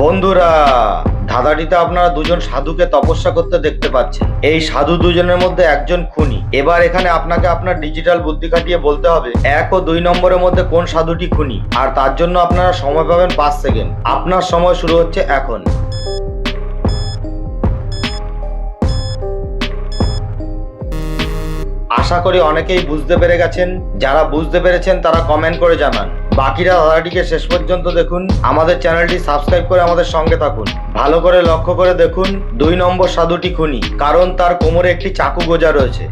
বন্ধুরা, ধাঁধাটিতে আপনারা দুজন সাধুকে তপস্যা করতে দেখতে পাচ্ছেন। এই সাধু দুজনের মধ্যে একজন খুনি। এবার এখানে আপনাকে আপনার ডিজিটাল বুদ্ধি খাটিয়ে বলতে হবে, এক ও দুই নম্বরের মধ্যে কোন সাধুটি খুনি? আর তার জন্য আপনারা সময় পাবেন পাঁচ সেকেন্ড। আপনার সময় শুরু হচ্ছে এখন। আশা করি অনেকেই বুঝতে পেরে গেছেন। যারা বুঝতে পেরেছেন, তারা কমেন্ট করে জানান। বাকিরা ধারাটিকে শেষ পর্যন্ত দেখুন। আমাদের চ্যানেলটি সাবস্ক্রাইব করে আমাদের সঙ্গে থাকুন। ভালো করে লক্ষ্য করে দেখুন, দুই নম্বর সাধুটি খুনি, কারণ তার কোমরে একটি চাকু গোজা রয়েছে।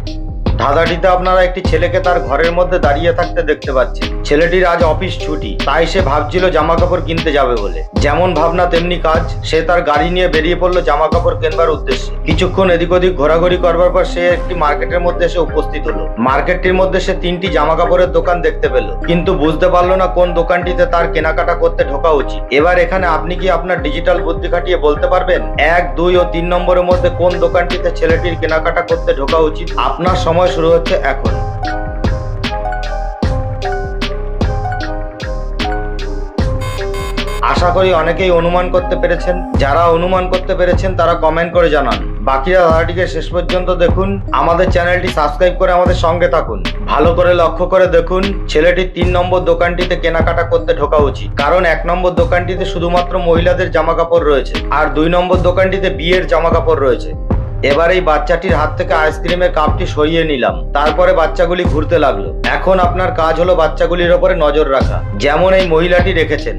ধাঁধাটিতে আপনারা একটি ছেলেকে তার ঘরের মধ্যে দাঁড়িয়ে থাকতে দেখতে পাচ্ছেন। ছেলেটির আজ অফিস ছুটি, তাই সে ভাবছিল জামা কাপড় কিনতে যাবে বলে। যেমন ভাবনা, তেমনি কাজ, সে তার গাড়ি নিয়ে বেরিয়ে পড়ল জামা কাপড় কেনবার উদ্দেশ্যে। কিছুক্ষণ এদিক ওদিক ঘোরাঘুরি করবার পর সে একটি মার্কেটের মধ্যে এসে উপস্থিত হলো। মার্কেটটির মধ্যে সে তিনটি জামা কাপড়ের দোকান দেখতে পেল, কিন্তু বুঝতে পারল না কোন দোকানটিতে তার কেনাকাটা করতে ঢোকা উচিত। এবার এখানে আপনি কি আপনার ডিজিটাল বুদ্ধি খাটিয়ে বলতে পারবেন? এক, দুই ও তিন নম্বরের মধ্যে কোন দোকানটিতে ছেলেটির কেনাকাটা করতে ঢোকা উচিত? আপনার সময় শুরু হচ্ছে এখন। আশা করি অনেকেই অনুমান করতে পেরেছেন। যারা অনুমান করতে পেরেছেন, তারা কমেন্ট করে জানান। বাকিরা ধারাটিকে শেষ পর্যন্ত দেখুন। আমাদের চ্যানেলটি সাবস্ক্রাইব করে আমাদের সঙ্গে থাকুন। ভালো করে লক্ষ্য করে দেখুন, ছেলেটির তিন নম্বর দোকানটিতে কেনাকাটা করতে ঢোকা উচিত। কারণ এক নম্বর দোকানটিতে শুধুমাত্র মহিলাদের জামা কাপড় রয়েছে, আর দুই নম্বর দোকানটিতে বিয়ের জামা কাপড় রয়েছে। এবার এই বাচ্চাটির হাত থেকে আইসক্রিমের কাপটি সরিয়ে নিলাম। তারপরে বাচ্চাগুলি ঘুরতে লাগল। এখন আপনার কাজ হলো বাচ্চাগুলির ওপরে নজর রাখা, যেমন এই মহিলাটি রেখেছেন।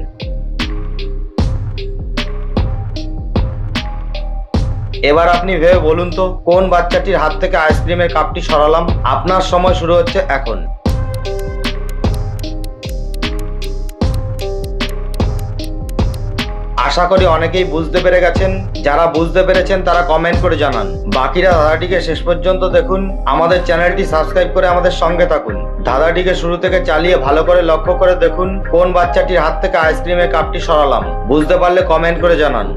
এবার আপনি ভেবে বলুন তো, কোন বাচ্চাটির হাত থেকে আইসক্রিমের কাপটি সরালাম? আপনার সময় শুরু হচ্ছে এখন। আশা করি অনেকেই বুঝতে পেরে গেছেন। যারা বুঝতে পেরেছেন, তারা কমেন্ট করে জানান। বাকিরা ধাঁধাটিকে শেষ পর্যন্ত দেখুন। আমাদের চ্যানেলটি সাবস্ক্রাইব করে আমাদের সঙ্গে থাকুন। ধাঁধাটিকে শুরু থেকে চালিয়ে ভালো করে লক্ষ্য করে দেখুন, কোন বাচ্চাটির হাত থেকে আইসক্রিমের কাপটি সরালাম। বুঝতে পারলে কমেন্ট করে জানান।